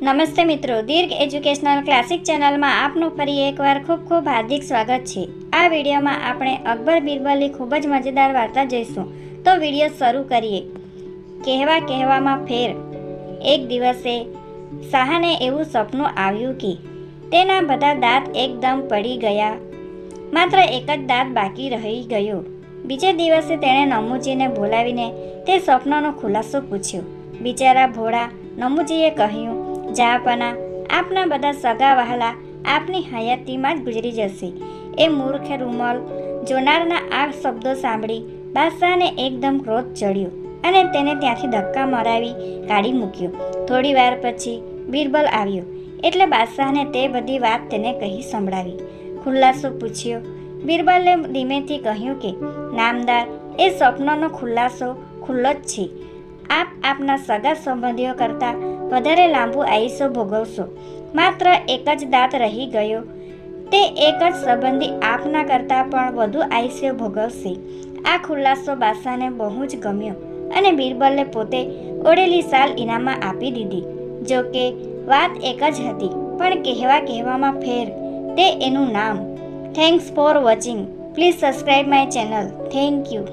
નમસ્તે મિત્રો, દીર્ઘ educational classic ચેનલમાં આપનું ફરી એકવાર ખૂબ ખૂબ હાર્દિક સ્વાગત છે. આ વિડીયોમાં આપણે અકબર બિરબલની ખૂબ જ મજેદાર વાર્તા જોઈશું. તો વીડિયો શરૂ કરીએ. કહેવા કહેવામાં ફેર. એક દિવસે શાહને એવું સપનું આવ્યું કે તેના બધા દાંત એકદમ પડી ગયા. માત્ર એક જ દાંત બાકી રહી ગયો. બીજે દિવસે તેણે નમુજીને બોલાવીને તે સ્વપ્નનો ખુલાસો પૂછ્યો. બિચારા ભોળા, નમુજીએ કહ્યું જાપના, આપના બધા સગા વહાલા આપની હયાતીમાં જ ગુજરી જશે. એ મૂર્ખ રૂમલ જોનારના આ શબ્દો સાંભળી બાદશાહને એકદમ ક્રોધ ચડ્યો અને તેને ત્યાંથી ધક્કા મરાવી કાઢી મૂક્યો. થોડી વાર પછી બિરબલ આવ્યો એટલે બાદશાહને તે બધી વાત તેને કહી સંભળાવી. ખુલાસો પૂછ્યો. બિરબલે ધીમેથી કહ્યું કે, નામદાર, એ સ્વપ્નનો ખુલાસો ખુલ્લો જ છે. આપ આપના સગા સંબંધીઓ કરતાં વધારે લાંબુ આયુષ્ય ભોગવશો. માત્ર એક જ દાંત રહી ગયો. તે એક જ સંબંધી આપના કરતાં પણ વધુ આયુષ્ય ભોગવશે. આ ખુલાસો બાદશાહને બહુ જ ગમ્યો અને બિરબલે પોતે ઓળેલી સાલ ઇનામમાં આપી દીધી. જો કે વાત એક જ હતી, પણ કહેવા કહેવામાં ફેર. તે એનું નામ thanks for watching please subscribe my channel thank you